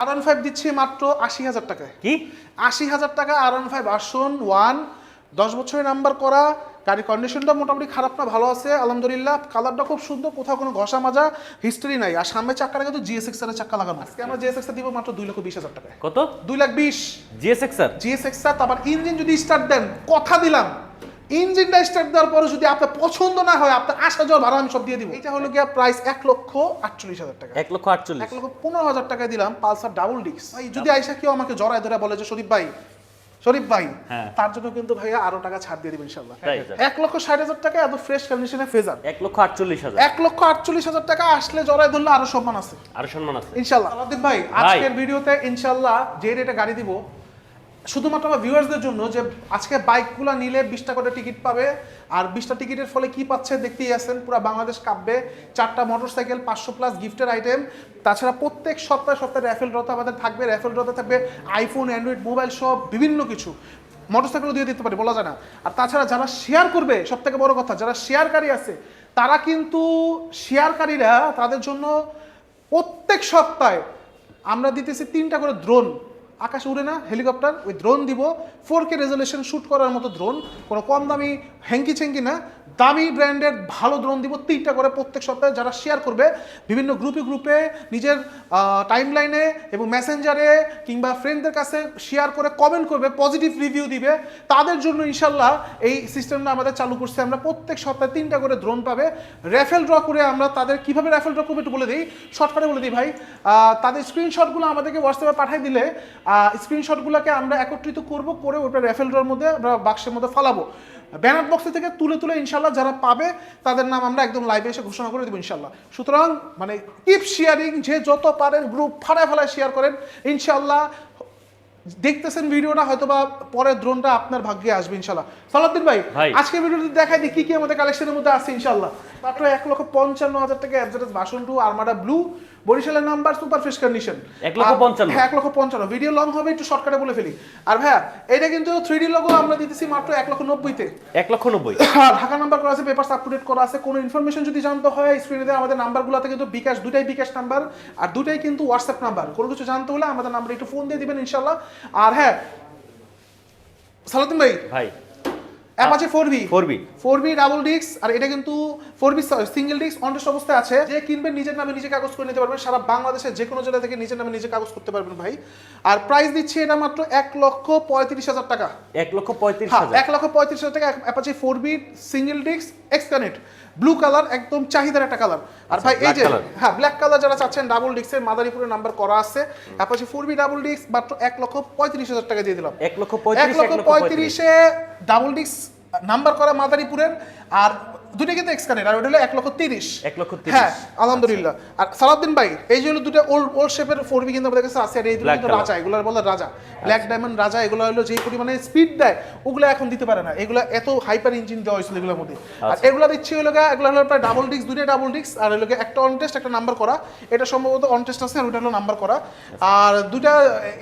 আর one five দিচ্ছি মাত্র আশি হাজার টাকায়। কি? আশি হাজার টাকা আর ওয়ান ফাইভ ভার্সন ওয়ান দশ বছরের নাম্বার করা গাড়ির কন্ডিশনটা মোটামুটি খারাপ না ভালো আছে আলহামদুলিল্লাহ। কালারটা খুব সুন্দর কোথাও কোনো ঘষা মাজা হিস্টোরি নাই। আর সামনের চাক্কাটা কিন্তু জিএসএক্স এর চাক্কা লাগানো। আজকে আমরা জিএসএক্স দিব মাত্র দুই লক্ষ বিশ হাজার টাকা কত? দুই লাখ বিশ। জিএসএক্স স্যার জিএসএক্স এর? তারপর ইঞ্জিন যদি স্টার্ট দেন কথা দিলাম। ইঞ্জিনটা স্টার্ট দেওয়ার পরে যদি আপনার পছন্দ না হয় আপনার আসা যাওয়ার ভাড়া আমি সব দিয়ে দিব। এটা হলো গিয়া প্রাইস এক লক্ষ আটচল্লিশ হাজার টাকা। এক লক্ষ আটচল্লিশ। এক লক্ষ পনেরো হাজার টাকায় দিলাম পালসার ডাবল ডিস্ক ভাই যদি আইসা কেউ আমাকে জড়ায় ধরে বলে যে শরীফ ভাই শরীফ ভাই হ্যাঁ। তার জন্য কিন্তু ভাইয়া আরও টাকা ছাড় দিয়ে দিবেন ইনশাল্লাহ। এক লক্ষ ষাট হাজার টাকা এত ফ্রেশ কন্ডিশনে ফেজার এক লক্ষ আটচল্লিশ হাজার। এক লক্ষ আটচল্লিশ হাজার টাকা আসলে জড়ায় ধরলে আরও সম্মান আছে। আরও সম্মান আছে। ইনশাল্লাহ আলাদিন ভাই আজকের ভিডিওতে ইনশাল্লাহ যে রেটে গাড়ি দিব শুধুমাত্র আমার ভিউয়ার্সদের জন্য যে আজকে বাইকগুলো নিলে বিশটা করে টিকিট পাবে, আর বিশটা টিকিটের ফলে কি পাচ্ছে দেখতেই আছেন, পুরো বাংলাদেশ কাঁপবে। চারটা মোটরসাইকেল পাঁচশো প্লাস গিফটের আইটেম তাছাড়া প্রত্যেক সপ্তাহে সপ্তাহে র্যাফেল ড্রতে আমাদের থাকবে র্যাফেল ড্রতে থাকবে আইফোন অ্যান্ড্রয়েড মোবাইল সব বিভিন্ন কিছু। মোটরসাইকেলও দিয়ে দিতে পারি, বলা যায় না। আর তাছাড়া যারা শেয়ার করবে সব থেকে বড় কথা, যারা শেয়ারকারী আছে, তারা কিন্তু শেয়ারকারীরা তাদের জন্য প্রত্যেক সপ্তাহে আমরা দিতেছি তিনটা করে ড্রোন আকাশে উড়ে না, হেলিকপ্টার ওই ড্রোন দিব। ফোর কে রেজলিউশন শ্যুট করার মতো ড্রোন কোনো কম দামি হ্যাঙ্কি ছেঙ্কি না। দামি ব্র্যান্ডের ভালো ড্রোন দিব তিনটা করে প্রত্যেক সপ্তাহে যারা শেয়ার করবে। বিভিন্ন গ্রুপে গ্রুপে নিজের টাইম লাইনে এবং মেসেঞ্জারে কিংবা ফ্রেন্ডদের কাছে শেয়ার করে কমেন্ট করবে পজিটিভ রিভিউ দিবে। তাদের জন্য ইনশাল্লাহ এই সিস্টেমটা আমাদের চালু করছে। আমরা প্রত্যেক সপ্তাহে তিনটা করে ড্রোন পাবে। র্যাফেল ড্র করে আমরা তাদের কীভাবে র্যাফেল ড্র করবে একটু বলে দিই। শর্টকাটে বলে দিই ভাই। তাদের স্ক্রিনশটগুলো আমাদেরকে হোয়াটসঅ্যাপে পাঠিয়ে দিলে স্ক্রিনশটগুলোকে আমরা একত্রিত করব করে ওটা র্যাফেল ড্রর মধ্যে আমরা বাক্সের মধ্যে ফালাবো। ব্যানার বক্স থেকে তুলে তুলে ইনশাল্লাহ যারা পাবে তাদের নাম আমরা একদম লাইভে এসে ঘোষণা করে দেবো ইনশাল্লাহ সুতরাং মানে কিপ শেয়ারিং যে যত পারেন গ্রুপ ফাড়ায় ফাড়ায় শেয়ার করেন। ইনশাল্লাহ দেখতেছেন ভিডিওটা হয়তো বা পরের দ্রোনটা আপনার ভাগ্যে আসবে ইনশাল্লাহ সালাউদ্দিন ভাই। আজকে ভিডিওতে দেখাই দিই কি কি আমাদের কালেকশনের মধ্যে আছে ইনশাল্লাহ মাত্র এক লক্ষ পঞ্চান্ন হাজার টাকা অ্যাডজারেস বাসন টু আর্মাডা ব্লু বরিশালের নাম্বার সুপার ফ্রেশ কন্ডিশন এক লক্ষ পঞ্চান্ন। হ্যাঁ এক লক্ষ পঞ্চান্ন। ভিডিও লং হবে একটু শর্টকাটে বলে ফেলি। আর ভাইয়া এটা কিন্তু থ্রি ডি লোগো আমরা দিতেছি মাত্র এক লক্ষ নব্বইতে এক লক্ষ নব্বই। আর ঢাকা নাম্বার করা আছে পেপার আপ টু ডেট করা আছে। কোনো ইনফরমেশন যদি জানতে হয় স্ক্রিনে দেওয়া আমাদের নাম্বারগুলোতে কিন্তু বিকাশ দুটাই বিকাশ নাম্বার আর দুটাই কিন্তু হোয়াটসঅ্যাপ নাম্বার কোনো কিছু জানতে হলে আমাদের নাম্বারে একটু ফোন দিয়ে দিবেন ইনশাল্লাহ আর হ্যাঁ সালাদিন ভাই ভাই। Apache four B four B four B double disc আর এটা কিন্তু four B single disc on test অবস্থায় আছে। যে কিনবেন নিজের নামে নিজে কাগজ করে নিতে পারবেন সারা বাংলাদেশের যে কোনো জেলা থেকে নিজের নামে নিজে কাগজ করতে পারবেন ভাই। আর প্রাইস দিচ্ছি এটা মাত্র এক লক্ষ পঁয়ত্রিশ হাজার টাকা। এক লক্ষ পঁয়ত্রিশ হ্যাঁ এক লক্ষ পঁয়ত্রিশ হাজার টাকা। Apache four B single disc এক্সকানেট blue colour একদম চাহিদার একটা কালার আর ভাই এই যে। হ্যাঁ ব্ল্যাক কালার যারা চাচ্ছেন ডাবল ডিস্কের মাদারীপুরের নাম্বার করা আছে। অ্যাপাচি ফোর বি ডাবল ডিক্স মাত্র এক লক্ষ পঁয়ত্রিশ হাজার টাকা দিয়ে দিলাম। এক লক্ষ এক লক্ষ পঁয়ত্রিশে। ডাবল ডিক্স নাম্বার করা মাদারীপুরের। আর দুটো কিন্তু আর ওটা হলো এক লক্ষ তিরিশ। এক লক্ষ। হ্যাঁ আলহামদুলিল্লাহ। আর সালাউদ্দিন ভাই এই যে হলো দুটো ওল্ড ওল্ড শেপের ফোর বি কিন্তু আমাদের কাছে আছে আর এই দুটো কিন্তু রাজা এগুলো বলে রাজা। ব্ল্যাক ডায়মন্ড রাজা এগুলো হলো যে পরিমাণে স্পিড দেয় ওগুলো এখন দিতে পারে না। এগুলো এত হাইপার ইঞ্জিন দেওয়া হয়েছিল এগুলোর মধ্যে। আর আচ্ছা। এগুলো দিচ্ছি হলো এগুলো হলো প্রায় ডাবল ডিস্ক দুটো ডাবল ডিস্ক আর হলো একটা অন টেস্ট একটা নাম্বার করা। এটা সম্ভবত অন টেস্ট আছে আর ওটা হলো নাম্বার করা। আর দুটা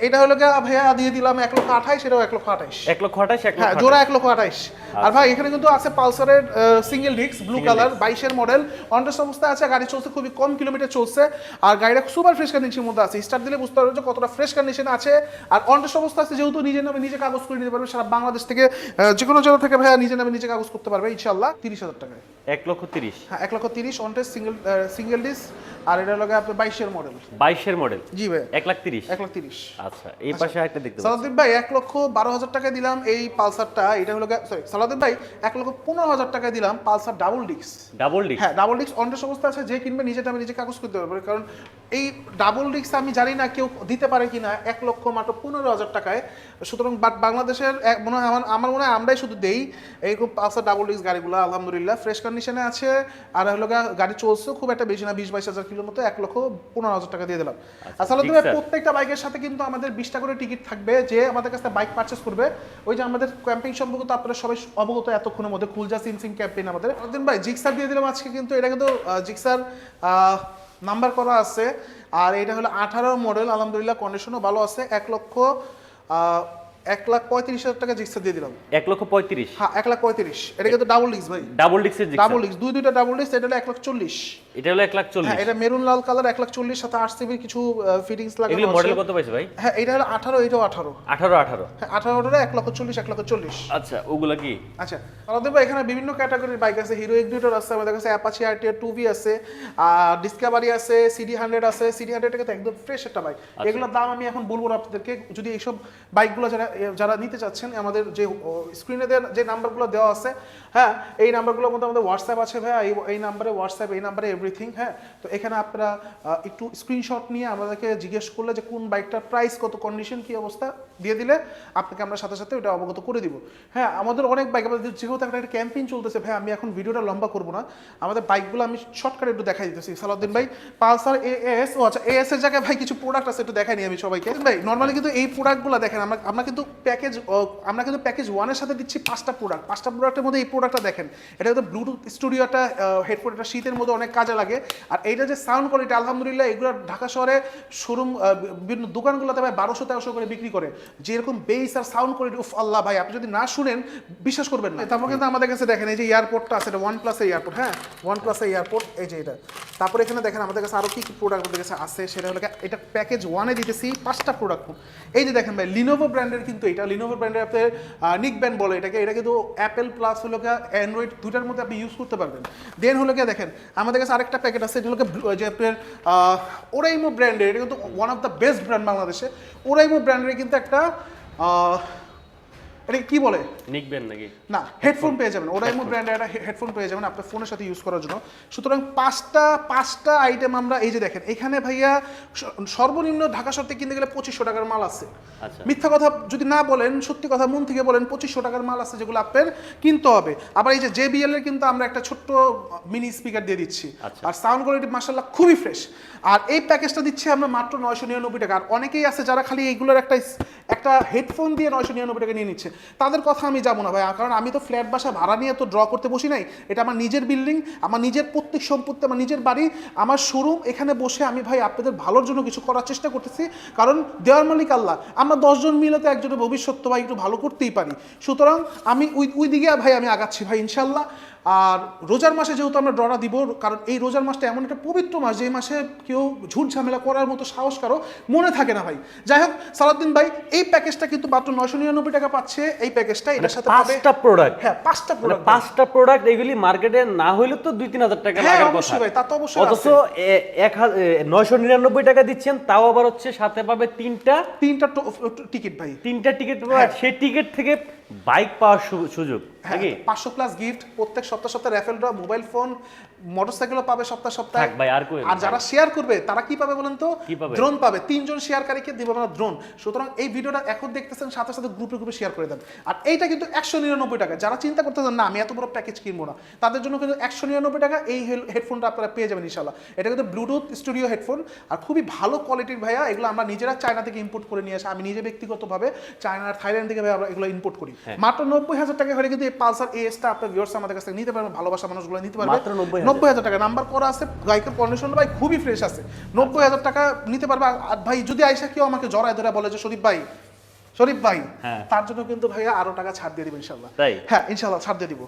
এটা হলো গা ভাইয়া দিয়ে দিলাম এক লক্ষ আঠাইশ এটাও এক লক্ষ আঠাইশ। এক লক্ষ এক হ্যাঁ জোড়া এক লক্ষ আঠাইশ। আর ভাই এখানে কিন্তু আছে পালসারের সিঙ্গেল ডিস্ক ব্লু কালার বাইশের মডেল অনটেস্ট অবস্থায় আছে গাড়ি চলছে খুবই কম কিলোমিটার চলছে আর গাড়িটা সুপার ফ্রেশ কন্ডিশনের মধ্যে আছে। স্টার্ট দিলে বুঝতে পারবে যে কতটা ফ্রেশ কন্ডিশন আছে। আর অনটেস্ট অবস্থা আছে যেহেতু নিজের নামে নিজে কাগজ করে নিতে পারবে সারা বাংলাদেশ থেকে যে কোনো জেলা থেকে ভাইয়া নিজের নামে নিজে কাগজ করতে পারবে ইনশাল্লাহ তিরিশ হাজার টাকায়। এক লক্ষ তিরিশ। হ্যাঁ এক লক্ষ তিরিশ on test single single disc আর এটা লাগে আপনার বাইশের মডেল বাইশের মডেল জি ভাই এক লাখ তিরিশ? এক লাখ তিরিশ। আচ্ছা এই পাশে একটা দেখতে পাচ্ছি। সালাদিন ভাই এক লক্ষ বারো হাজার টাকা দিলাম এই পালসারটা এটা হলো সরি সালাদিন ভাই এক লক্ষ পনেরো হাজার টাকা দিলাম Pulsar double disc double disc হ্যাঁ ডাবল ডিস্ক অন্য অবস্থা আছে যে কিনবে নিজে আমি নিজে কাগজ করতে পারবে। কারণ এই ডাবল রিক্স আমি জানি না কেউ দিতে পারে কি না এক লক্ষ মাত্র পনেরো হাজার টাকায়। সুতরাং বাট বাংলাদেশের মনে হয় আমার আমার মনে হয় আমরাই শুধু দেই। এইরকম পালসার ডাবল রিক্স গাড়িগুলো আলহামদুলিল্লাহ। ফ্রেশ কন্ডিশনে আছে। আর হলো গাড়ি চলছে খুব একটা বেশি না বিশ বাইশ হাজার কিলোর মতো এক লক্ষ পনেরো হাজার টাকা দিয়ে দিলাম। আসলে তুমি প্রত্যেকটা বাইকের সাথে কিন্তু আমাদের বিশটা করে টিকিট থাকবে। যে আমাদের কাছে বাইক পারচেস করবে ওই যে আমাদের ক্যাম্পিং সম্পর্কে তো আপনারা সবাই অবগত এতক্ষণের মধ্যে কুলজা সিনসিং ক্যাম্পেইন আমাদের। দিন ভাই জিক্সার দিয়ে দিলাম আজকে কিন্তু এটা কিন্তু জিক্সার নাম্বার করা আছে। আর এটা হলো আঠারো মডেল। আলহামদুলিল্লাহ কন্ডিশনও ভালো আছে। এক লক্ষ এক লাখ পঁয়ত্রিশ হাজার টাকা জিক্সার দিয়ে দিলাম। এক লক্ষ পঁয়ত্রিশ। হ্যাঁ এক লাখ পঁয়ত্রিশ। এটা কিন্তু ডাবল ডিস্ক ভাই। ডাবল ডিক্সের ডাবল ডিস্ক দুই দুইটা ডাবল ডিস্ক এটা হলো এক লাখ চল্লিশ। এটা হলো এক লাখ চল্লিশ। হ্যাঁ এটা মেরুন লাল কালার এক লাখ চল্লিশ সাথে আট সিবির কিছু ফিটিংস লাগানো এগুলি। মডেল কত পাইছে ভাই? হ্যাঁ এটা হলো আঠারো এটাও আঠারো। আঠারো আঠারো। হ্যাঁ আঠারোটা এক লক্ষ চল্লিশ এক লক্ষ চল্লিশ। আচ্ছা ওগুলা কি? আচ্ছা আমাদের ভাই এখানে বিভিন্ন ক্যাটাগরির বাইক আছে। হিরো এক্সিউটার আছে আমাদের কাছে অ্যাপাচি আরটিআর টু ভি আছে আর ডিসকাভারি আছে সিডি হান্ড্রেড আছে। সিডি হান্ড্রেড কিন্তু একদম ফ্রেশ একটা বাইক এগুলোর দাম আমি এখন বলব না আপনাদেরকে। যদি এইসব বাইকগুলো যারা যারা নিতে চাচ্ছেন, আমাদের যে স্ক্রিনে যে নাম্বারগুলো দেওয়া আছে হ্যাঁ এই নাম্বারগুলোর মধ্যে আমাদের হোয়াটসঅ্যাপ আছে, ভাইয়া, এই নাম্বারে হোয়াটসঅ্যাপ এই নাম্বারে এভরিথিং হ্যাঁ তো এখানে আপনারা একটু স্ক্রিনশট নিয়ে আমাদেরকে জিজ্ঞেস করলে যে কোন বাইকটার প্রাইস কত কন্ডিশন কী অবস্থা দিয়ে দিলে আপনাকে আমরা সাথে সাথে ওটা অবগত করে দিব। হ্যাঁ আমাদের অনেক বাইক আমাদের যেহেতু একটা একটা ক্যাম্পেইন চলতেছে, ভাই, আমি এখন ভিডিওটা লম্বা করব না। আমাদের বাইকগুলো আমি শর্টকাটে একটু দেখাই দিতেছি। সালাউদ্দিন ভাই, পালসার এএস ও আচ্ছা এএস এর জায়গায় ভাই কিছু প্রোডাক্ট আছে, একটু দেখাই নি আমি সবাইকে। ভাই নর্মালি কিন্তু এই প্রোডাক্টগুলো দেখেন, আমরা আমরা কিন্তু প্যাকেজ আমরা কিন্তু প্যাকেজ ওয়ানের সাথে দিচ্ছি পাঁচটা প্রোডাক্ট পাঁচটা প্রোডাক্টের মধ্যে এই প্রোডাক্টটা দেখেন। এটা কিন্তু ব্লুটুথ স্টুডিও একটা হেডফোন এটা শীতের মধ্যে অনেক কাজে লাগে। আর এইটা যে সাউন্ড কোয়ালিটি আলহামদুলিল্লাহ, এগুলো ঢাকা শহরে শোরুম বিভিন্ন দোকানগুলোতে ভাই বারোশো তেরোশো করে বিক্রি করে। যেরকম বেস আর সাউন্ড কোয়ালিটি উফ আল্লাহ ভাই, আপনি যদি না শুনেন, বিশ্বাস করবেন না। তারপর কিন্তু আমাদের কাছে দেখেন, এই যে এয়ারপোর্টটা আছে, এটা ওয়ান প্লাসের এয়ারপোর্ট হ্যাঁ? ওয়ান প্লাসের এয়ারপোর্ট এই যে এটা। তারপর এখানে দেখেন, আমাদের কাছে আরও কি কি প্রোডাক্ট আমাদের কাছে আছে, সেটা হলো এটা প্যাকেজ ওয়ানে দিতেছি, পাঁচটা প্রোডাক্ট এই যে দেখেন ভাই লিনোভো ব্র্যান্ডের কিন্তু এটা লিনোভো ব্র্যান্ডের আপনার নিক ব্যান্ড বলে এটাকে, এটা কিন্তু অ্যাপেল প্লাস হলো গিয়ে অ্যান্ড্রয়েড দুটার মধ্যে আপনি ইউজ করতে পারবেন। দেন হলো গিয়ে দেখেন, আমাদের কাছে আরেকটা প্যাকেট আছে ব্লু- যে আপনার ওরাইমো ব্র্যান্ডের এটা কিন্তু one of the best brand বাংলাদেশে। ওরাইমো ব্র্যান্ডের কিন্তু একটা আহ, এটাকে কি বলে? নিকবেন নাকি? না হেডফোন পেয়ে যাবেন। ওরাইমো ব্র্যান্ডের একটা হেডফোন পেয়ে যাবেন আপনার ফোনের সাথে ইউজ করার জন্য। সুতরাং পাঁচটা পাঁচটা আইটেম আমরা এই যে দেখেন এখানে ভাইয়া সর্বনিম্ন ঢাকা থেকে কিনতে গেলে পঁচিশশো টাকার মাল আছে। আচ্ছা। মিথ্যা কথা যদি না বলেন সত্যি কথা মন থেকে বলেন পঁচিশশো টাকার মাল আছে যেগুলো আপনার কিনতে হবে। আবার এই যে জেবিএল এর কিন্তু আমরা একটা ছোট্ট মিনি স্পিকার দিয়ে দিচ্ছি। আচ্ছা। আর সাউন্ড কোয়ালিটি মাসাল্লাহ খুবই ফ্রেশ আর এই প্যাকেজটা দিচ্ছি আমরা মাত্র নয়শো নিরানব্বই টাকা। আর অনেকেই আছে যারা খালি এইগুলোর একটা একটা হেডফোন দিয়ে নয়শো নিরানব্বই টাকা নিয়ে নিচ্ছে। তাদের কথা আমি যাব না ভাই কারণ আমি তো ফ্ল্যাট, বাসা ভাড়া নিয়ে তো ড্র করতে বসি নাই। এটা আমার নিজের বিল্ডিং আমার নিজের প্রত্যেক সম্পত্তি, আমার নিজের বাড়ি, আমার শোরুম এখানে বসে আমি ভাই আপনাদের ভালোর জন্য কিছু করার চেষ্টা করতেছি। কারণ দেওয়ার মালিক আল্লাহ, আমরা দশজন মিলে তো একজনের ভবিষ্যৎ তো ভাই একটু ভালো করতেই পারি। সুতরাং আমি ওই ওই দিকে ভাই আমি আগাচ্ছি ভাই ইনশাল্লাহ আর রোজার মাসে যেহেতু আমরা ডরা দিব কারণ এই রোজার মাসটা এমন একটা পবিত্র মাস যে মাসে কেউ ঝুট ঝামেলা করার মতো সাহস কারও মনে থাকে না ভাই। যাই হোক সালাউদ্দিন ভাই এই প্যাকেজটা কিন্তু মাত্র নয়শো নিরানব্বই টাকা পাচ্ছে এই প্যাকেজটা এটার সাথে পাঁচটা প্রোডাক্ট হ্যাঁ পাঁচটা মানে প্রোডাক্ট পাঁচটা প্রোডাক্ট এগুলি মার্কেটে না হইলে তো দুই তিন হাজার টাকা হ্যাঁ অবশ্যই ভাই তা তো অবশ্যই অথচ এক নয়শো নিরানব্বই টাকা দিচ্ছেন তাও আবার হচ্ছে সাথে পাবে তিনটা তিনটা টিকিট ভাই। তিনটা টিকিট হ্যাঁ। সেই টিকিট থেকে বাইক পাওয়ার সুযোগ হ্যাঁ নাকি? পাঁচশো প্লাস গিফট প্রত্যেক সপ্তাহ সপ্তাহে র্যাফেল ড্র মোবাইল ফোন মোটরসাইকেলও পাবে সপ্তাহ সপ্তাহে। ভাই, আর আর যারা শেয়ার করবে তারা কি পাবে বলেন তো? ড্রোন পাবে? তিনজন শেয়ারকারীকে দিব আমরা ড্রোন সুতরাং এই ভিডিওটা এখন দেখতেছেন সাথে সাথে গ্রুপে গ্রুপে শেয়ার করে দেন। আর এইটা কিন্তু একশো নিরানব্বই টাকা। যারা চিন্তা করতেছেন না আমি এত বড় প্যাকেজ কিনবো না। তাদের জন্য কিন্তু একশো নিরানব্বই টাকা এই হেডফোনটা আপনারা পেয়ে যাবেন ইনশাল্লাহ এটা কিন্তু ব্লুটুথ স্টুডিও হেডফোন আর খুবই ভালো কোয়ালিটির ভাইয়া এগুলো আমরা নিজেরা চায়না থেকে ইম্পোর্ট করে নিয়ে আসি। আমি নিজে ব্যক্তিগতভাবে চায়না আর থাইল্যান্ড থেকে ভাই আমরা এগুলো ইম্পোর্ট করি। হ্যাঁ। মাত্র নব্বই হাজার টাকা হলে কিন্তু এই পালসার এসটা আপনার ভিউয়ার্স আমাদের কাছ থেকে নিতে পারবেন ভালোবাসা মানুষগুলো নিতে পারবে। মাত্র 90,000 নব্বই হাজার টাকা। নাম্বার করা আছে বাইকের কন্ডিশন ভাই খুবই ফ্রেশ আছে। নব্বই হাজার টাকা নিতে পারবে। আর- ভাই যদি আইসা কেউ আমাকে জড়ায় ধরে বলে যে শরীফ ভাই শরীফ ভাই হ্যাঁ। তার জন্য কিন্তু ভাইয়া আরও টাকা ছাড় দিয়ে দিব ইনশাল্লাহ। হ্যাঁ ইনশাল্লাহ ছাড় দিয়ে দিব।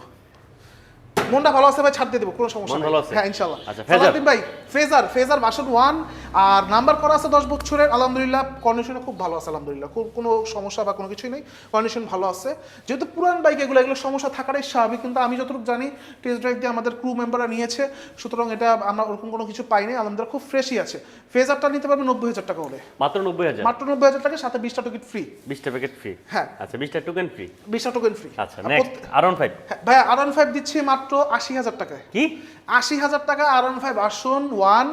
মনটা ভালো আছে ভাই ছাড় দিয়ে দিব কোনো সমস্যা নেই। ভালো আছে? হ্যাঁ আচ্ছা, ফেজার? সালাউদ্দিন ভাই ফেজার ফেজার ভার্সন ওয়ান আর নাম্বার করা আছে দশ বছরের আলহামদুলিল্লাহ কন্ডিশনে খুব ভালো আছে আলহামদুলিল্লাহ। কোনো সমস্যা বা কোনো কিছুই নেই কন্ডিশন ভালো আছে। যেহেতু পুরান বাইক এগুলো এগুলো সমস্যা থাকাটাই স্বাভাবিক কিন্তু আমি যতটুকু জানি টেস্ট ড্রাইভ দিয়ে আমাদের ক্রু মেম্বাররা নিয়েছে সুতরাং এটা আমরা ওরকম কোনো কিছু পাইনি আলহামদুলিল্লাহ খুব ফ্রেশই আছে। ফেজারটা নিতে পারবে নব্বই হাজার টাকা হলে। মাত্র নব্বই হাজার? মাত্র নব্বই হাজার টাকা সাথে বিশটা টিকিট ফ্রি বিশটা প্যাকেট ফ্রি হ্যাঁ। আচ্ছা বিশটা টোকেন ফ্রি বিশটা টোকেন ফ্রি আচ্ছা আর ওয়ান ফাইভ ভাই আর ওয়ান ফাইভ দিচ্ছি মাত্র আশি হাজার টাকায়। কি? আশি হাজার টাকা আর ওয়ান ফাইভ আসন ওয়ান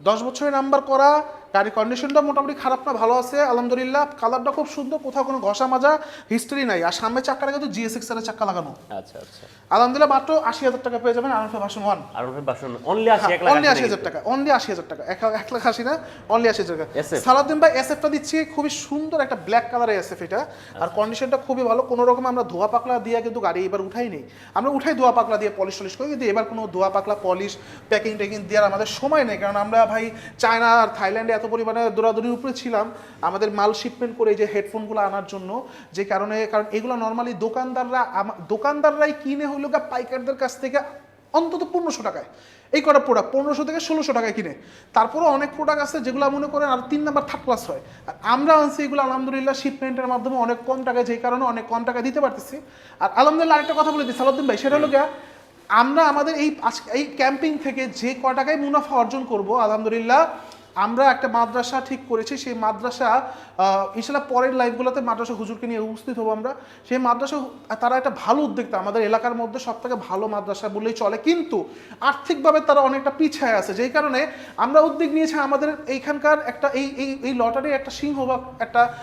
দশ বছরের নাম্বার করা গাড়ির কন্ডিশনটা মোটামুটি খারাপ না ভালো আছে আলহামদুলিল্লাহ। কালারটা খুব সুন্দর কোথাও কোনো ঘষা মাজা হিস্ট্রি নাই। আর সামনের চাক্কাটা কিন্তু জিএস এক্সের চাক্কা লাগানো। আচ্ছা আচ্ছা। আলহামদুলিল্লাহ মাত্র আশি হাজার টাকা পেয়ে যাবেন আর ওয়ান ফাইভ ভার্সন ওয়ান আর ওয়ান ফাইভ বাসন অনলি আশি অনলি আশি হাজার টাকা অনলি আশি হাজার টাকা। এক এক লাখ আশি না অনলি আশি হাজার টাকা। SF? সালাউদ্দিন ভাই এসএফটা দিচ্ছি খুবই সুন্দর একটা ব্ল্যাক কালারের এসএফ এটা। আর কন্ডিশনটা খুবই ভালো কোনো রকম আমরা ধোয়া পাকলা দিয়ে কিন্তু গাড়ি এবার উঠাই নেই। আমরা উঠাই ধোয়া পাকলা দিয়ে পলিশ টলিশ করি কিন্তু এবার কোনো ধোয়া পাকলা পলিশ প্যাকিং ট্যাকিং দেওয়ার আমাদের সময় নেই। কারণ আমরা ভাই চায়না আর থাইল্যান্ডে এত পরিমাণে দৌড়াদৌড়ির উপরে ছিলাম, আমাদের মাল শিপমেন্ট করে এই যে হেডফোনগুলো আনার জন্য, যে কারণে, কারণ এগুলো নর্মালি দোকানদাররা দোকানদাররাই কিনে হইল গা পাইকারদের কাছ থেকে অন্তত পনেরোশো টাকায়। এই কটা প্রোডাক্ট পনেরোশো থেকে ষোলোশো টাকায় কিনে। তারপরে অনেক প্রোডাক্ট আছে যেগুলো মনে করেন আর তিন নাম্বার থার্ড ক্লাস হয়। আর আমরা আনছি এগুলো, আলহামদুলিল্লাহ শিপমেন্টের মাধ্যমে অনেক কম টাকায়, যেই কারণে অনেক কম টাকা দিতে পারতেছি। আর আলহামদুলিল্লাহ আরেকটা কথা বলে দিই, সালাউদ্দিন ভাই, সেটা হলো গিয়া আমরা আমাদের এই এই ক্যাম্পিং থেকে যে ক টাকায় মুনাফা অর্জন করব, আলহামদুলিল্লাহ আমরা একটা মাদ্রাসা ঠিক করেছি, সেই মাদ্রাসা ইনশাল্লাহ পরের লাইভগুলোতে মাদ্রাসা হুজুরকে নিয়ে উপস্থিত হব আমরা। সেই মাদ্রাসা তারা একটা ভালো উদ্যোক্তা, আমাদের এলাকার মধ্যে সব থেকে ভালো মাদ্রাসা বললেই চলে। কিন্তু আর্থিকভাবে তারা অনেকটা পিছায় আছে, যেই কারণে আমরা উদ্যোগ নিয়েছি আমাদের এইখানকার একটা, এই এই এই লটারির একটা সিংহ বা একটা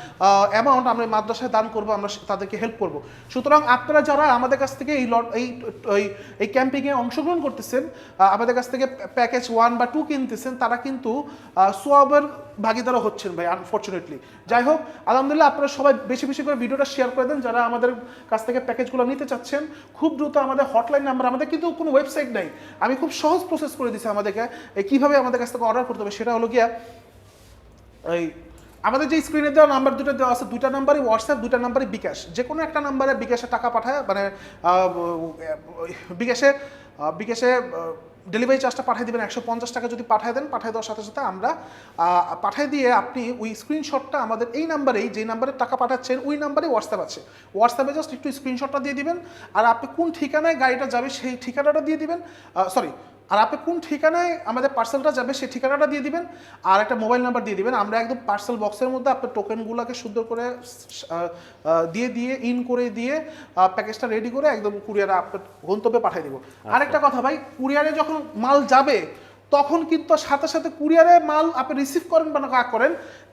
অ্যামাউন্ট আমরা মাদ্রাসায় দান করব, আমরা তাদেরকে হেল্প করব। সুতরাং আপনারা যারা আমাদের কাছ থেকে এই লট এই- এই ক্যাম্পিংয়ে অংশগ্রহণ করতেছেন আমাদের কাছ থেকে প্যাকেজ ওয়ান বা টু কিনতেছেন, তারা কিন্তু সোয়াবের ভাগিদারও হচ্ছেন ভাই আনফর্চুনেটলি যাই হোক, আলহামদুলিল্লাহ আপনারা সবাই বেশি বেশি করে ভিডিওটা শেয়ার করে দেন, যারা আমাদের কাছ থেকে প্যাকেজগুলো নিতে চাচ্ছেন, খুব দ্রুত আমাদের হটলাইন নাম্বার আমাদের কিন্তু কোনো ওয়েবসাইট নাই। আমি খুব সহজ প্রসেস করে দিচ্ছি আমাদেরকে কীভাবে আমাদের কাছ থেকে অর্ডার করতে হবে সেটা হলো গিয়া, এই আমাদের যে স্ক্রিনে দেওয়া নাম্বার দুটো দেওয়া আছে দুটা নাম্বারই হোয়াটসঅ্যাপ দুটা নাম্বারই বিকাশ যে কোনো একটা নাম্বারে বিকাশে টাকা পাঠায় মানে বিকাশে বিকাশে ডেলিভারি চার্জটা পাঠিয়ে দেবেন, একশো পঞ্চাশ টাকা যদি পাঠিয়ে দেন, পাঠিয়ে দেওয়ার সাথে সাথে আমরা পাঠিয়ে দিয়ে আপনি ওই স্ক্রিনশটটা আমাদের এই নাম্বারেই যে নাম্বারে টাকা পাঠাচ্ছেন, ওই নাম্বারে হোয়াটসঅ্যাপ আছে। হোয়াটসঅ্যাপে জাস্ট একটু স্ক্রিনশটটা দিয়ে দিবেন, আর আপনি কোন ঠিকানায় গাড়িটা যাবে সেই ঠিকানাটা দিয়ে দিবেন সরি আর আপনি কোন ঠিকানায় আমাদের পার্সেলটা যাবে সেই ঠিকানাটা দিয়ে দিবেন আর একটা মোবাইল নাম্বার দিয়ে দিবেন। আমরা একদম পার্সেল বক্সের মধ্যে আপনার টোকেনগুলোকে সুন্দর করে দিয়ে দিয়ে ইন করে দিয়ে প্যাকেজটা রেডি করে একদম কুরিয়ারে আপনার গন্তব্যে পাঠিয়ে দিব। আরেকটা কথা ভাই কুরিয়ারে যখন মাল যাবে তখন কিন্তু সাথে সাথে কুরিয়ারে মাল আপনি রিসিভ করেন বা না করেন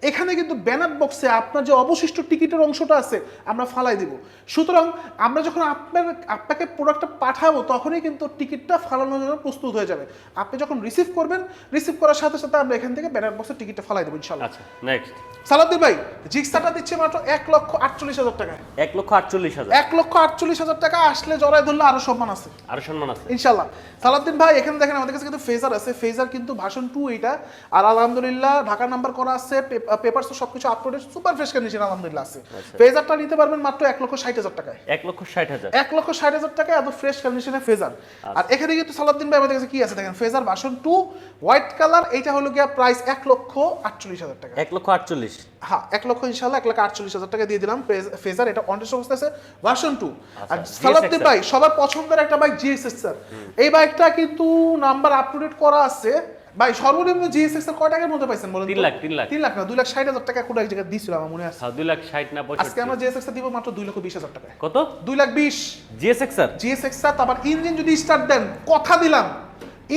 এখানে কিন্তু ব্যানার বক্সে আপনার যে অবশিষ্ট টিকিটের অংশটা আছে আমরা ফালাই দিব। সুতরাং আমরা যখন আপনার আপনাকে প্রোডাক্টটা পাঠাবো তখনই কিন্তু টিকিটটা ফালানোর জন্য প্রস্তুত হয়ে যাবে। আপনি যখন রিসিভ করবেন রিসিভ করার সাথে সাথে আমরা এখান থেকে ব্যানার বক্সে টিকিটটা ফালাই দেবো ইনশাল্লাহ আচ্ছা নেক্সট সালাদ্দিন ভাই জিক্সাটা দিচ্ছে মাত্র এক লক্ষ আটচল্লিশ হাজার টাকা এক লক্ষ আটচল্লিশ হাজার। এক লক্ষ আটচল্লিশ হাজার টাকা আসলে জড়াই ধরলে আরও সম্মান আছে। আরও সম্মান আছে। ইনশাল্লাহ সালাদ্দিন ভাই এখানে দেখেন আমাদের কাছে কিন্তু ফেজার আছে। ফেজার কিন্তু ভাষণ টু এটা আর আলহামদুলিল্লাহ ঢাকা নাম্বার করা আছে পেপার তো সবকিছু আপলোডেড সুপার ফ্রেশ কন্ডিশন আলহামদুলিল্লাহ আছে। ফেজারটা নিতে পারবেন মাত্র এক লক্ষ ষাট হাজার টাকায়। এক লক্ষ ষাট হাজার। এক লক্ষ ষাট হাজার টাকায় এত ফ্রেশ কন্ডিশনে ফেজার। আর এখানে কিন্তু সালাদ্দিন ভাই আমাদের কাছে কি আছে দেখেন? ফেজার ভাষণ টু হোয়াইট কালার এইটা হলো গিয়া প্রাইস এক লক্ষ আটচল্লিশ হাজার টাকা। এক লক্ষ আটচল্লিশ। হ্যাঁ এক লক্ষ ইনশাল্লাহ এক লক্ষ আটচল্লিশ হাজার টাকা দিয়ে দিলাম। ফেজ- ফেজার এটা অনটেস্ট অবস্থা আছে। ভার্সন টু আর আচ্ছা, সালাদ্দিন ভাই সবার পছন্দের একটা বাইক জিএসএক্স স্যার এই বাইকটা কিন্তু নাম্বার আপটুডেট করা আছে। ভাই সর্বনিম্ন জিএসএক্স এর কয় টাকার মধ্যে পাইছেন বলেন 3 লাখ, 3 লাখ। 3 লাখ না 2 লাখ ষাট হাজার টাকা কোন এক জায়গায় দিছিল আমার মনে আছে। 2 লাখ ষাট না 65 আজকে আমরা জিএসএক্স দিব মাত্র 2 লক্ষ বিশ হাজার টাকা কত? 2 লাখ বিশ। জিএসএক্স স্যার জিএসএক্স স্যার তারপর ইঞ্জিন যদি স্টার্ট দেন কথা দিলাম।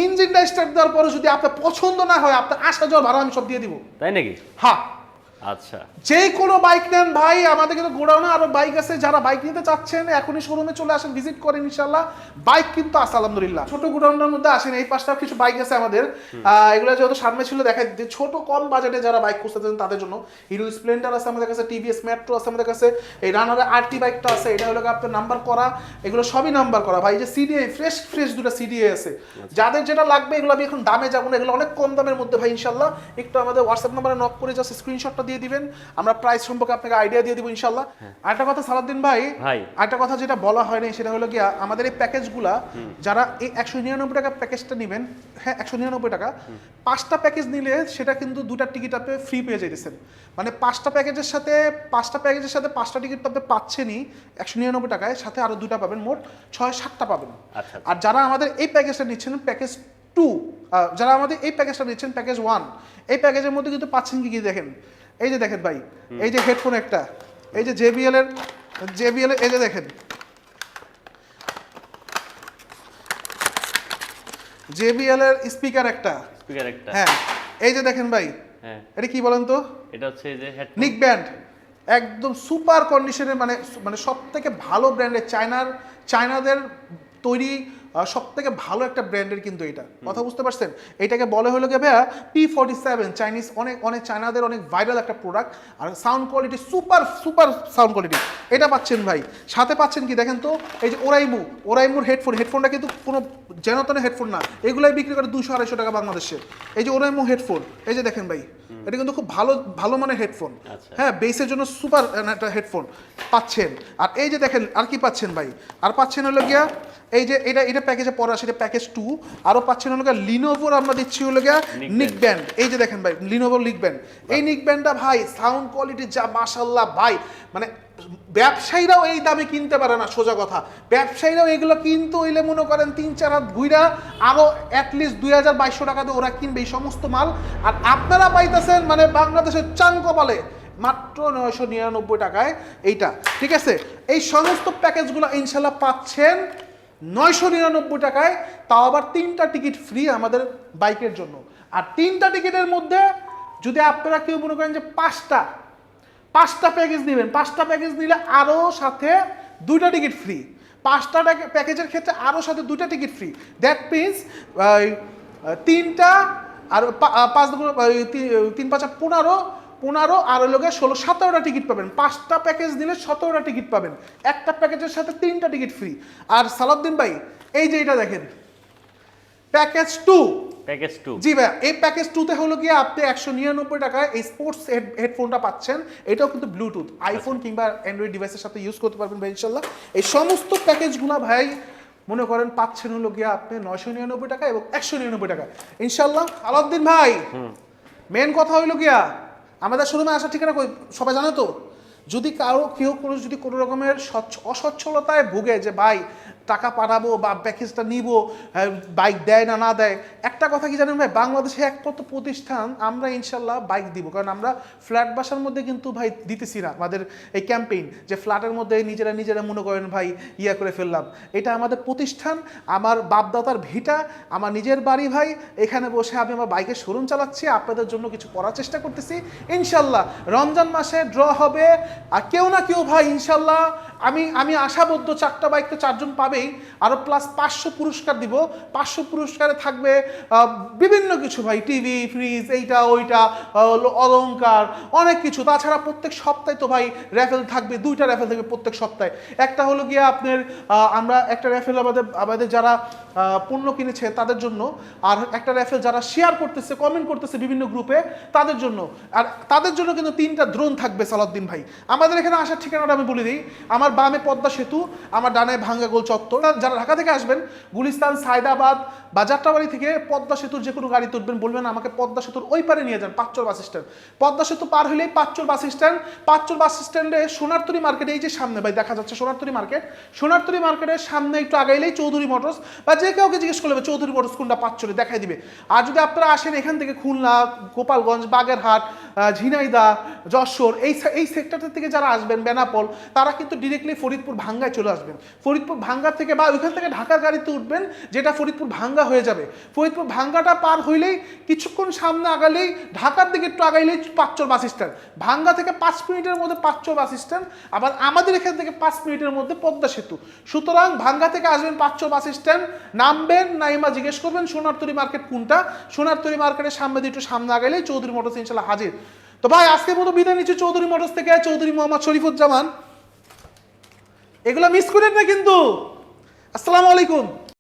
ইঞ্জিনটা স্টার্ট দেওয়ার পরে যদি আপনার পছন্দ না হয় আপনার আসা যাওয়ার ভাড়া আমি সব দিয়ে দিব। তাই নাকি? হ্যাঁ। আচ্ছা। যে কোনো বাইক নেন ভাই আমাদের কিন্তু গোডাউনে আরও বাইক আছে যারা বাইক নিতে চাচ্ছেন এখনই শোরুমে চলে আসেন ভিজিট করেন ইনশাল্লাহ বাইক কিন্তু আছে আলহামদুলিল্লাহ। ছোট গোডাউনের মধ্যে আসেন এই পাশটা কিছু বাইক আছে আমাদের। এগুলো যেহেতু সামনে ছিল দেখাই দিতে ছোট কম বাজেটে যারা বাইক খুঁজতেছেন তাদের জন্য। হিরো স্প্লেন্ডার আছে আমাদের কাছে টিভিএস মেট্রো আছে আমাদের কাছে এই রানারে আরটি বাইকটা আছে এটা হলো আপনার নাম্বার করা। এগুলো সবই নাম্বার করা। ভাই যে সিডিএ ফ্রেশ ফ্রেশ দুটো সিডিএ আছে। যাদের যেটা লাগবে এগুলো আমি এখন দামে যাব না এগুলো অনেক কম দামের মধ্যে ভাই ইনশাল্লাহ একটু আমাদের হোয়াটসঅ্যাপ নাম্বারে নক করে জাস্ট স্ক্রিনশটটা দিয়ে দিবেন আমরা প্রাইস সম্পর্কে আপনাকে আইডিয়া দিয়ে দিব ইনশাল্লাহ আরেকটা কথা সালাদ্দিন ভাই আরেকটা কথা যেটা বলা হয়নি সেটা হলো গিয়া আমাদের এই প্যাকেজগুলা যারা এই একশো নিরানব্বই টাকা প্যাকেজটা নেবেন হ্যাঁ একশো নিরানব্বই টাকা পাঁচটা প্যাকেজ নিলে সেটা কিন্তু দুটা টিকিট আপনি ফ্রি পেয়ে যেতেছেন মানে পাঁচটা প্যাকেজের সাথে পাঁচটা প্যাকেজের সাথে পাঁচটা টিকিট তো আপনি পাচ্ছেনই একশো নিরানব্বই টাকায় সাথে আরও দুটা পাবেন মোট ছয় সাতটা পাবেন। আচ্ছা আর যারা আমাদের এই প্যাকেজটা নিচ্ছেন প্যাকেজ টু যারা আমাদের এই প্যাকেজটা নিচ্ছেন প্যাকেজ ওয়ান এই প্যাকেজের মধ্যে কিন্তু পাচ্ছেন কি কি দেখেন? এই যে দেখেন ভাই এই যে হেডফোন একটা এই যে জেবিএল এর জেবিএল এই যে দেখেন। জেবিএল এর স্পিকার একটা। স্পিকার একটা। হ্যাঁ এই যে দেখেন ভাই হ্যাঁ। এটা কি বলেন তো? এটা হচ্ছে এই যে হেডফোন নিক ব্যান্ড একদম সুপার কন্ডিশনের মানে মানে সব থেকে ভালো ব্র্যান্ডের চায়নার চায়নাদের তৈরি সব থেকে ভালো একটা ব্র্যান্ডের কিন্তু এটা। কথা বুঝতে পারছেন? এটাকে বলে হলো গিয়ে ভাইয়া পি ফর্টি সেভেন চাইনিজ অনেক অনেক চায়নাদের অনেক ভাইরাল একটা প্রোডাক্ট আর sound quality super super sound quality এটা পাচ্ছেন ভাই। সাথে পাচ্ছেন কি দেখেন তো? এই যে ওরাইমু ওরাইমুর হেডফোন হেডফোনটা কিন্তু কোনো যেন তেন হেডফোন না। এগুলাই বিক্রি করে দুশো আড়াইশো টাকা বাংলাদেশে। এই যে ওরাইমু হেডফোন এই যে দেখেন ভাই এটা কিন্তু খুব ভালো ভালো মানের হেডফোন আচ্ছা। হ্যাঁ বেসের জন্য সুপার একটা হেডফোন পাচ্ছেন। আর এই যে দেখেন আর কি পাচ্ছেন ভাই? আর পাচ্ছেন হলো গিয়া এই যে এটা এটা প্যাকেজে পড়া সেটা প্যাকেজ টু আরও পাচ্ছেন হলো লিনোভোর আমরা দিচ্ছি হলো গিয়া নিক ব্যান্ড এই যে দেখেন ভাই লিনোভোর নিক ব্যান্ড এই নিক ব্যান্ডটা ভাই সাউন্ড কোয়ালিটি যা মাশাল্লাহ ভাই। মানে ব্যবসায়ীরাও এই দামে কিনতে পারে না সোজা কথা। ব্যবসায়ীরাও এগুলো কিনতে হইলে মনে করেন তিন চার হাত ঘুইরা আরও অ্যাটলিস্ট দুই হাজার বাইশশো টাকাতে ওরা কিনবে এই সমস্ত মাল। আর আপনারা পাইতেছেন মানে বাংলাদেশের চাং কপালে মাত্র নয়শো নিরানব্বই টাকায় এইটা। ঠিক আছে? এই সমস্ত প্যাকেজগুলো ইনশাল্লাহ পাচ্ছেন। নয়শো নিরানব্বই টাকায়, তাও আবার তিনটা টিকিট ফ্রি আমাদের বাইকের জন্য। আর তিনটা টিকিটের মধ্যে যদি আপনারা কেউ মনে করেন যে পাঁচটা পাঁচটা প্যাকেজ নেবেন, পাঁচটা প্যাকেজ নিলে আরও সাথে দুইটা টিকিট ফ্রি পাঁচটা প্যাকেজের ক্ষেত্রে আরও সাথে দুইটা টিকিট ফ্রি দ্যাট মিনস তিনটা আর পাঁচ তিন পাঁচা পনেরো পনেরো আর লোকে ষোলো সতেরোটা টিকিট পাবেন। পাঁচটা প্যাকেজ দিলে সতেরোটা টিকিট পাবেন। একটা প্যাকেজের সাথে তিনটা টিকিট ফ্রি আর সালাউদ্দিন ভাই এই যে এটা দেখেন। প্যাকেজ টু প্যাকেজ টু জি ভাইয়া এই প্যাকেজ টুতে হলো গিয়ে আপনি একশো নিরানব্বই টাকায় এই স্পোর্টস হেডফোনটা পাচ্ছেন। এটাও কিন্তু ব্লুটুথ আইফোন কিংবা অ্যান্ড্রয়েড ডিভাইসের সাথে ইউজ করতে পারবেন ভাই ইনশাল্লাহ এই সমস্ত প্যাকেজগুলো ভাই মনে করেন পাচ্ছেন হলো গিয়ে আপনি নয়শো নিরানব্বই টাকা এবং একশো নিরানব্বই টাকা ইনশাল্লাহ আলাউদ্দিন ভাই মেন কথা হইল গিয়া আমাদের শোরুমে আসার ঠিকানা কই? সবাই জানো তো? যদি কারও কেউ কোনো, যদি কোনো রকমের স্বচ্ছ অসচ্ছলতায় ভুগে যে, ভাই, টাকা পাঠাবো বা প্যাকেজটা নিব বাইক দেয় না না দেয়, একটা কথা কি জানেন ভাই? বাংলাদেশে একমাত্র প্রতিষ্ঠান আমরা ইনশাল্লাহ বাইক দিব। কারণ আমরা ফ্ল্যাট বাসার মধ্যে কিন্তু ভাই দিতেছি না আমাদের এই ক্যাম্পেইন যে ফ্ল্যাটের মধ্যে নিজেরা নিজেরা মনে করেন, ভাই, ইয়া করে ফেললাম। এটা আমাদের প্রতিষ্ঠান, আমার বাপদাদার ভিটা, আমার নিজের বাড়ি ভাই, এখানে বসে আমি আমার বাইকের শোরুম চালাচ্ছি, আপনাদের জন্য কিছু করার চেষ্টা করতেছি। ইনশাল্লাহ রমজান মাসে ড্র হবে আর কেউ না কেউ ভাই, ইনশাল্লাহ আমি আমি আশাবদ্ধ চারটা বাইক তো চারজন পাবেই। আরও প্লাস পাঁচশো পুরস্কার দিব। পাঁচশো পুরস্কারে থাকবে বিভিন্ন কিছু ভাই টিভি ফ্রিজ এইটা, ওইটা অলংকার, অনেক কিছু। তাছাড়া প্রত্যেক সপ্তাহে তো ভাই র্যাফেল থাকবে, দুইটা র্যাফেল থাকবে প্রত্যেক সপ্তাহে। একটা হলো গিয়ে আপনার আমরা একটা র্যাফেল আমাদের আমাদের যারা পণ্য কিনেছে তাদের জন্য, আর একটা র্যাফেল যারা শেয়ার করতেছে কমেন্ট করতেছে বিভিন্ন গ্রুপে তাদের জন্য। আর তাদের জন্য কিন্তু তিনটা দ্রোন থাকবে সালাউদ্দিন ভাই। আমাদের এখানে আসার ঠিকানাটা আমি বলে দিই। আমার বামে পদ্মা সেতু, আমার ডানে ভাঙ্গা গোল চত্বর। যারা ঢাকা থেকে আসবেন, গুলিস্তান, সায়দাবাদ, বা যাত্রাবাড়ি থেকে পদ্মা সেতুর যে কোনো গাড়ি তুলবেন, বলবেন আমাকে পদ্মা সেতুর ওই পারে নিয়ে যান, পাঁচচর বাস স্ট্যান্ড। পদ্মা সেতু পার হলেই পাঁচচর বাস স্ট্যান্ড। পাঁচচর বাস স্ট্যান্ডে সোনারতরি মার্কেট, এই যে সামনে ভাই, দেখা যাচ্ছে সোনারতরি মার্কেট। সোনারতরি মার্কেটের সামনে একটু আগাইলেই চৌধুরী মোটরস, বা যে কাউকে জিজ্ঞেস করবে চৌধুরী মোটরস কোনটা পাঁচচরে দেখাই দিবে। আর যদি আপনারা আসেন এখান থেকে খুলনা, গোপালগঞ্জ, বাগেরহাট ঝিনাইদা, যশোর, এই এই সেক্টরটা থেকে যারা আসবেন, বেনাপল, তারা কিন্তু ডিরেক্টলি ফরিদপুর ভাঙ্গায় চলে আসবেন। ফরিদপুর ভাঙ্গা থেকে বা ওইখান থেকে ঢাকার গাড়িতে উঠবেন, যেটা ফরিদপুর ভাঙ্গা হয়ে যাবে। ফরিদপুর ভাঙ্গাটা পার হইলেই কিছুক্ষণ সামনে আগালেই ঢাকার দিকে একটু আগাইলেই পাঁচচর বাস স্ট্যান্ড ভাঙ্গা থেকে পাঁচ মিনিটের মধ্যে পাঁচচর বাস স্ট্যান্ড আবার আমাদের এখান থেকে পাঁচ মিনিটের মধ্যে পদ্মা সেতু। সুতরাং ভাঙ্গা থেকে আসবেন পাঁচচর বাস স্ট্যান্ড নামবেন, নাইমা জিজ্ঞেস করবেন সোনারতরি মার্কেট কোনটা? সোনারতরি মার্কেটের সামনে দিয়ে একটু সামনে আগাইলেই চৌধুরী মোটরস ইনশাল্লাহ হাজির। তো ভাই, আজকের মতো বিদায় নিচ্ছি চৌধুরী মোটর থেকে, চৌধুরী মোহাম্মদ শরীফুজ্জামান। এগুলো মিস করেন না কিন্তু। আসসালামু আলাইকুম।